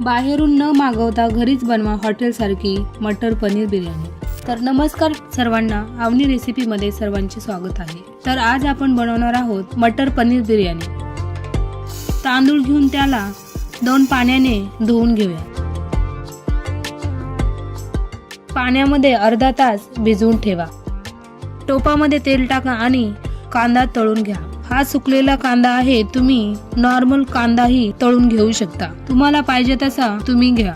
बाहेरून न मागवता घरीच बनवा हॉटेलसारखी मटर पनीर बिर्याणी. तर नमस्कार सर्वांना आवनी रेसिपीमध्ये सर्वांचे स्वागत आहे. तर आज आपण बनवणार आहोत मटर पनीर बिर्याणी. तांदूळ घेऊन त्याला दोन पाण्याने धुवून घेऊया. पाण्यामध्ये अर्धा तास भिजवून ठेवा. टोपामध्ये तेल टाका आणि कांदा तळून घ्या. हा सुकलेला कांदा आहे तुम्ही नॉर्मल कांदाही तळून घेऊ शकता. तुम्हाला पाहिजे तसा तुम्ही घ्या.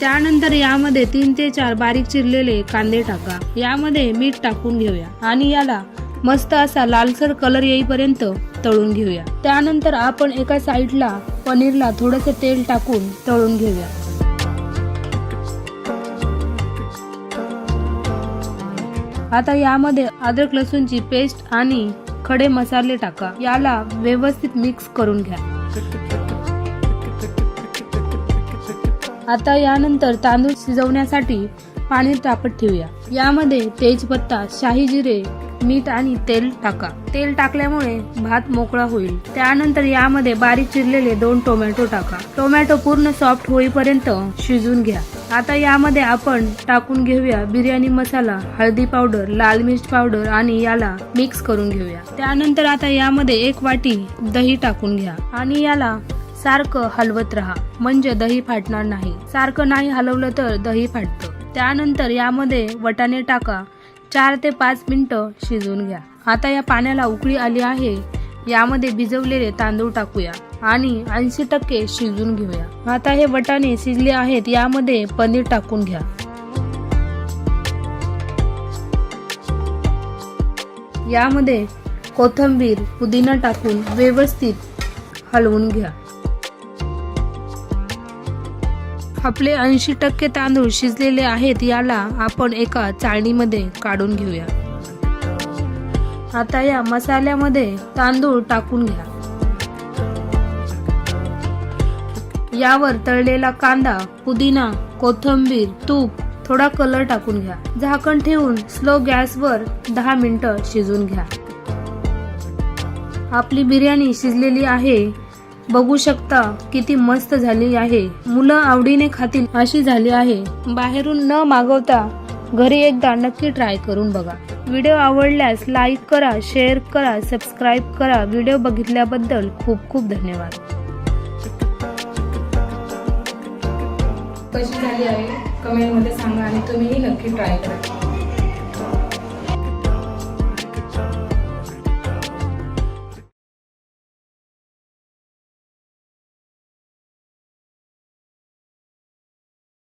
त्यानंतर यामध्ये तीन ते चार बारीक चिरलेले कांदे टाका. यामध्ये मीठ टाकून घेऊया आणि याला मस्त असा लालसर कलर येईपर्यंत तळून घेऊया. त्यानंतर आपण एका साईडला पनीरला थोडंसं तेल टाकून तळून घेऊया. आता यामध्ये अद्रक लसूणची पेस्ट आणि खडे मसाले टाका. याला व्यवस्थित मिक्स करून घ्या. आता यानंतर तांदूळ शिजवण्यासाठी पाणी तापत ठेवूया. यामध्ये तेजपत्ता शाही जिरे मीठ आणि तेल टाका. तेल टाकल्यामुळे भात मोकळा होईल. त्यानंतर यामध्ये बारीक चिरलेले दोन टोमॅटो टाका. टोमॅटो पूर्ण सॉफ्ट होईपर्यंत शिजून घ्या. आता यामध्ये आपण टाकून घेऊया बिर्याणी मसाला हळदी पावडर लाल मिर्च पावडर आणि याला मिक्स करून घेऊया. त्यानंतर आता यामध्ये एक वाटी दही टाकून घ्या. आणि याला सारखं हलवत राहा म्हणजे दही फाटणार नाही. सारखं नाही हलवलं तर दही फाटतं. त्यानंतर यामध्ये वटाणे टाका. चार ते पाच मिनटं शिजवून घ्या. आता या पाण्याला उकळी आली आहे. यामध्ये भिजवलेले तांदूळ टाकूया. आणि ऐंशी टक्के शिजून घेऊया. आता हे वटाणे शिजले आहेत यामध्ये पनीर टाकून घ्या. यामध्ये कोथंबीर पुदिना टाकून व्यवस्थित हलवून घ्या. आपले ऐंशी टक्के तांदूळ शिजलेले आहेत याला आपण एका चाळणीमध्ये काढून घेऊया. आता या मसाल्यामध्ये तांदूळ टाकून घ्या. यावर तळलेला कांदा पुदिना कोथिंबीर तूप थोडा कलर टाकून घ्या. झाकण ठेवून स्लो गॅसवर दहा मिनिटं शिजून घ्या. आपली बिर्याणी शिजलेली आहे. बघू शकता किती मस्त झाली आहे. मुलं आवडीने खातील अशी झाली आहे. बाहेरून न मागवता घरी एकदा नक्की ट्राय करून बघा. व्हिडिओ आवडल्यास लाईक करा शेअर करा सबस्क्राईब करा. व्हिडिओ बघितल्याबद्दल खूप खूप धन्यवाद. कशी झाली आहे? कमेंटमध्ये सांगा आणि तुम्हीही नक्की ट्राय करा.